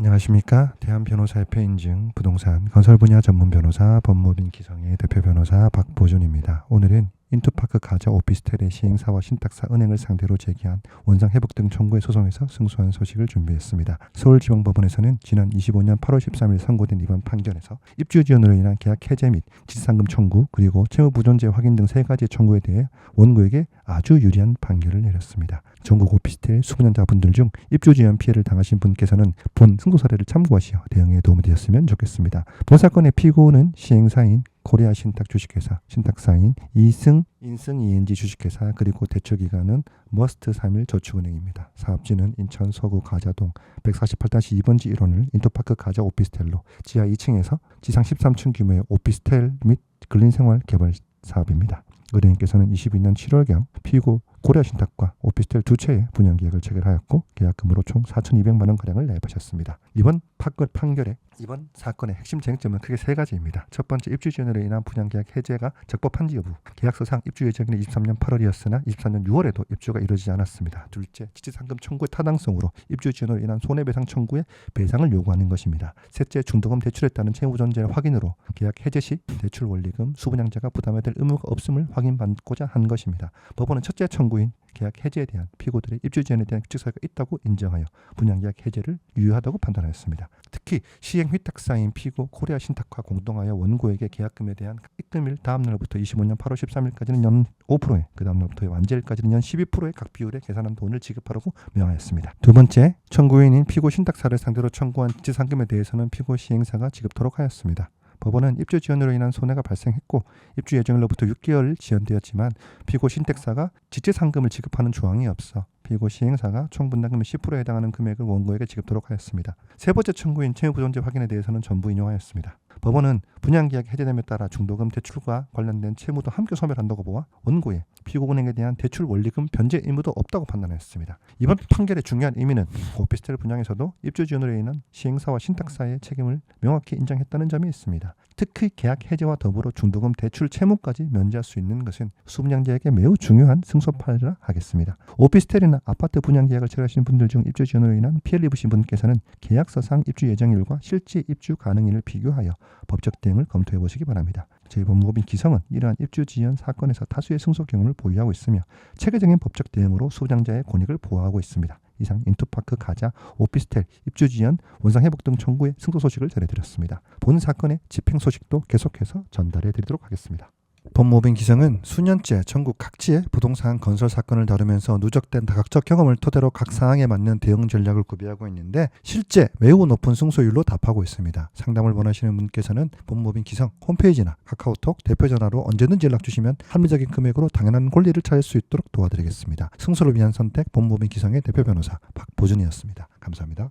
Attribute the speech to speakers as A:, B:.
A: 안녕하십니까 대한변호사협회 인증 부동산 건설 분야 전문 변호사 법무빈 기성의 대표 변호사 박보준입니다. 오늘은 인투파크 가자 오피스텔의 시행사와 신탁사 은행을 상대로 제기한 원상 회복 등 청구의 소송에서 승소한 소식을 준비했습니다. 서울지방법원에서는 지난 25년 8월 13일 선고된 이번 판결에서 입주 지연으로 인한 계약 해제 및 지상금 청구 그리고 채무 부존재 확인 등 세 가지 청구에 대해 원고에게 아주 유리한 판결을 내렸습니다. 전국 오피스텔 수분연자분들 중 입주 지연 피해를 당하신 분께서는 본 승소 사례를 참고하시어 대응에 도움이 되었으면 좋겠습니다. 본 사건의 피고는 시행사인 코리아 신탁 주식회사 신탁사인 이승 인승 ENG 주식회사 그리고 대출기관은 머스트 3일 저축은행입니다. 사업지는 인천 서구 가자동 148-2번지 1호를 인터파크 가자 오피스텔로 지하 2층에서 지상 13층 규모의 오피스텔 및 근린생활 개발 사업입니다. 의뢰인께서는 22년 7월경 피고 고려 신탁과 오피스텔 두 채의 분양 계약을 체결하였고 계약금으로 총 4,200만 원 가량을 내입하셨습니다. 이번 판결 판결의 이번 사건의 핵심 쟁점은 크게 세 가지입니다. 첫 번째 입주 지연으로 인한 분양 계약 해제가 적법한지 여부. 계약서상 입주 예정일은 23년 8월이었으나 24년 6월에도 입주가 이루어지지 않았습니다. 둘째, 지치상금 청구의 타당성으로 입주 지연으로 인한 손해배상 청구에 배상을 요구하는 것입니다. 셋째, 중도금 대출했다는 채무 존재 확인으로 계약 해제 시 대출 원리금 수분양자가 부담해야 될 의무가 없음을 확인받고자 한 것입니다. 법원은 첫째 청구인 계약 해제에 대한 피고들의 입주 지연에 대한 규칙 사유가 있다고 인정하여 분양계약 해제를 유효하다고 판단하였습니다. 특히 시행 휘탁사인 피고 코리아 신탁과 공동하여 원고에게 계약금에 대한 입금일 다음 날부터 25년 8월 13일까지는 연 5%에 그 다음 날부터 완제일까지는 연 12%의 각 비율에 계산한 돈을 지급하라고 명하였습니다. 두 번째, 청구인인 피고 신탁사를 상대로 청구한 지상금에 대해서는 피고 시행사가 지급토록 하였습니다. 법원은 입주 지연으로 인한 손해가 발생했고 입주 예정일로부터 6개월 지연되었지만 피고 신택사가 지체 상금을 지급하는 조항이 없어 피고 시행사가 총 분담금의 10%에 해당하는 금액을 원고에게 지급토록 하였습니다. 세 번째 청구인 채무 부존재 확인에 대해서는 전부 인용하였습니다. 법원은 분양계약 해제됨에 따라 중도금 대출과 관련된 채무도 함께 소멸한다고 보아 원고에 피고은행에 대한 대출 원리금 변제 의무도 없다고 판단하였습니다. 이번 판결의 중요한 의미는 오피스텔 분양에서도 입주 지연으로 인한 시행사와 신탁사의 책임을 명확히 인정했다는 점이 있습니다. 특히 계약 해제와 더불어 중도금 대출 채무까지 면제할 수 있는 것은 수분양자에게 매우 중요한 승소파라 하겠습니다. 오피스텔이나 아파트 분양 계약을 체결하신 분들 중 입주 지연으로 인한 피해를 입으신 분께서는 계약서상 입주 예정일과 실제 입주 가능일을 비교하여 법적 대응을 검토해 보시기 바랍니다. 저희 법무법인 기성은 이러한 입주 지연 사건에서 다수의 승소 경험을 보유하고 있으며 체계적인 법적 대응으로 수장자의 권익을 보호하고 있습니다. 이상 인투파크 가자 오피스텔 입주 지연 원상 회복 등 청구의 승소 소식을 전해드렸습니다. 본 사건의 집행 소식도 계속해서 전달해 드리도록 하겠습니다. 법무법인 기성은 수년째 전국 각지의 부동산 건설 사건을 다루면서 누적된 다각적 경험을 토대로 각 사항에 맞는 대응 전략을 구비하고 있는데 실제 매우 높은 승소율로 답하고 있습니다. 상담을 원하시는 분께서는 법무법인 기성 홈페이지나 카카오톡 대표 전화로 언제든지 연락 주시면 합리적인 금액으로 당연한 권리를 찾을 수 있도록 도와드리겠습니다. 승소를 위한 선택 법무법인 기성의 대표 변호사 박보준이었습니다. 감사합니다.